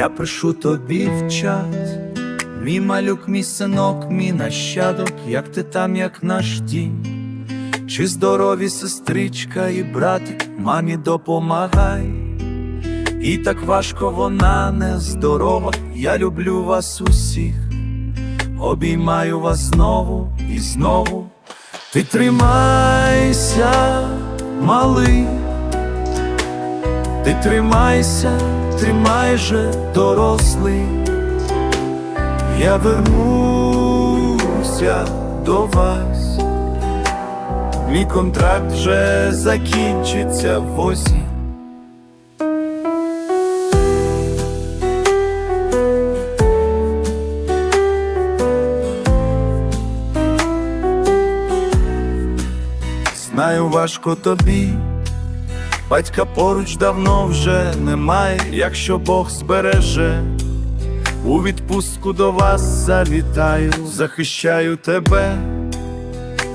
Я пишу тобі в чат, мій малюк, мій синок, мій нащадок, як ти там, як наш дім, чи здорові сестричка і братик, мамі допомагай. І так важко вона нездорова, я люблю вас усіх, обіймаю вас знову і знову. Ти тримайся, малий, ти тримайся, ти майже дорослий. Я вернуся до вас. Мій контракт вже закінчиться в осінь. Знаю, важко тобі, батька поруч давно вже немає, якщо Бог збереже, у відпустку до вас завітаю, захищаю тебе,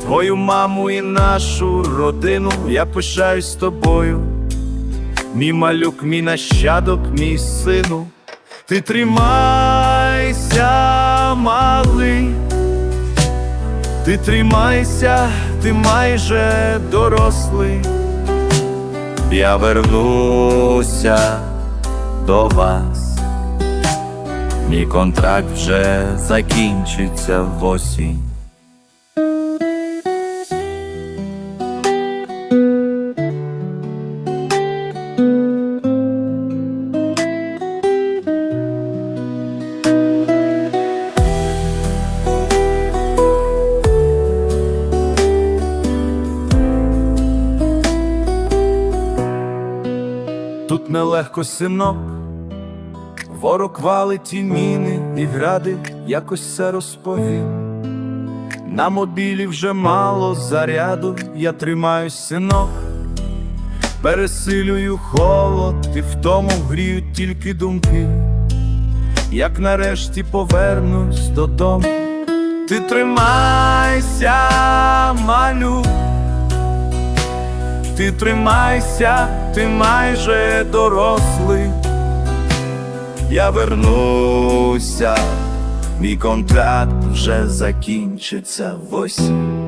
твою маму і нашу родину, я пишаюсь тобою, мій малюк, мій нащадок, мій сину, ти тримайся, малий. Ти тримайся, ти майже дорослий. Я вернуся до вас. Мій контракт вже закінчиться в осінь. Тут нелегко синок, ворог валить і міни і гради, якось все розповів. На мобілі вже мало заряду, я тримаюсь, синок, пересилюю холод, і в тому гріють тільки думки. Як нарешті повернусь додому, ти тримайся, малюк. Ти тримайся, ти майже дорослий. Я вернуся, мій контракт вже закінчиться в.